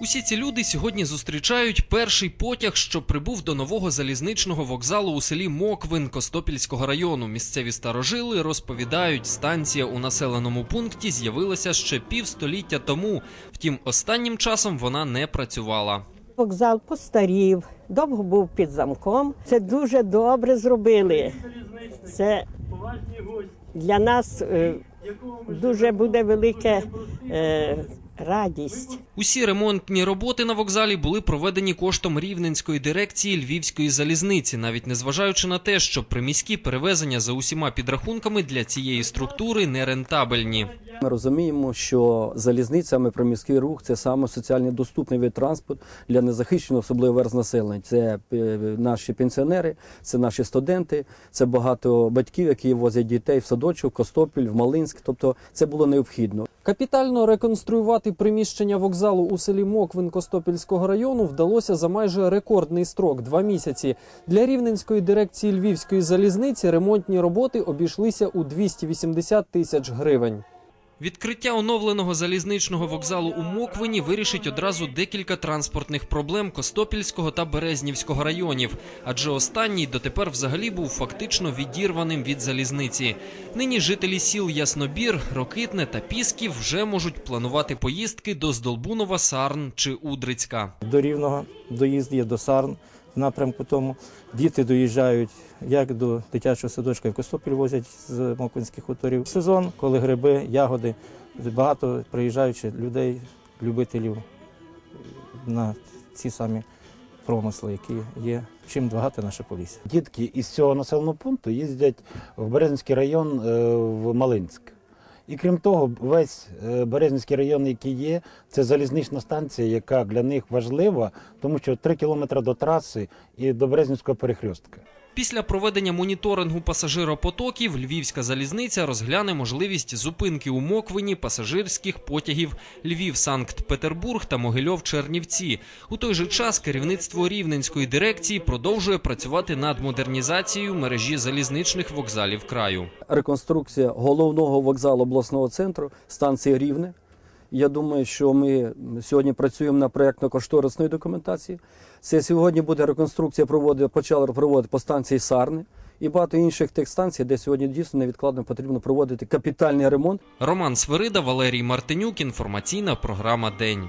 Усі ці люди сьогодні зустрічають перший потяг, що прибув до нового залізничного вокзалу у селі Моквин Костопільського району. Місцеві старожили розповідають, станція у населеному пункті з'явилася ще півстоліття тому. Втім, останнім часом вона не працювала. Вокзал постарів, довго був під замком. Це дуже добре зробили. Це для нас е, дуже буде велике. е, радість. Усі ремонтні роботи на вокзалі були проведені коштом рівненської дирекції Львівської залізниці, навіть незважаючи на те, що приміські перевезення за усіма підрахунками для цієї структури нерентабельні. Ми розуміємо, що залізницями приміський рух це саме соціально доступний вид транспорту для незахищеного, особливо верст населення. Це е, наші пенсіонери, це наші студенти, це багато батьків, які возять дітей в садочок, в Костопіль, в Малинськ. Тобто це було необхідно. Капітально реконструювати приміщення вокзалу у селі Моквин Костопільського району вдалося за майже рекордний строк два місяці. Для рівненської дирекції Львівської залізниці ремонтні роботи обійшлися у 280 тисяч гривень. Відкриття оновленого залізничного вокзалу у Моквині вирішить одразу декілька транспортних проблем Костопільського та Березнівського районів, адже останній дотепер взагалі був фактично відірваним від залізниці. Нині жителі сіл Яснобір, Рокитне та Пісків вже можуть планувати поїздки до Здолбунова, Сарн чи Удрицька. до Рівного доїзд є до Сарн напрямку тому. Діти доїжджають як до дитячого садочка в Костопіль возять з Моквинських хуторів. Сезон, коли гриби, ягоди, багато приїжджаючих людей, любителів на ці самі промисли, які є. Чим багато наше полісся. Дітки із цього населеного пункту їздять в Березнський район е, в Малинськ. І крім того, весь березницький район, який є, це залізнична станція, яка для них важлива, тому що 3 кілометри до траси і до Березнівського перехрестка. Після проведення моніторингу пасажиропотоків Львівська залізниця розгляне можливість зупинки у Моквині пасажирських потягів Львів-Санкт-Петербург та Могильов-Чернівці. У той же час керівництво рівненської дирекції продовжує працювати над модернізацією мережі залізничних вокзалів краю. Реконструкція головного вокзалу обласного центру станції Рівне. Я думаю, що ми сьогодні працюємо на проєктно-кошторисної документації. Це сьогодні буде реконструкція проводити, почали проводити по станції Сарни і багато інших тих станцій, де сьогодні дійсно невідкладно потрібно проводити капітальний ремонт. Роман Свирида, Валерій Мартинюк. Інформаційна програма День.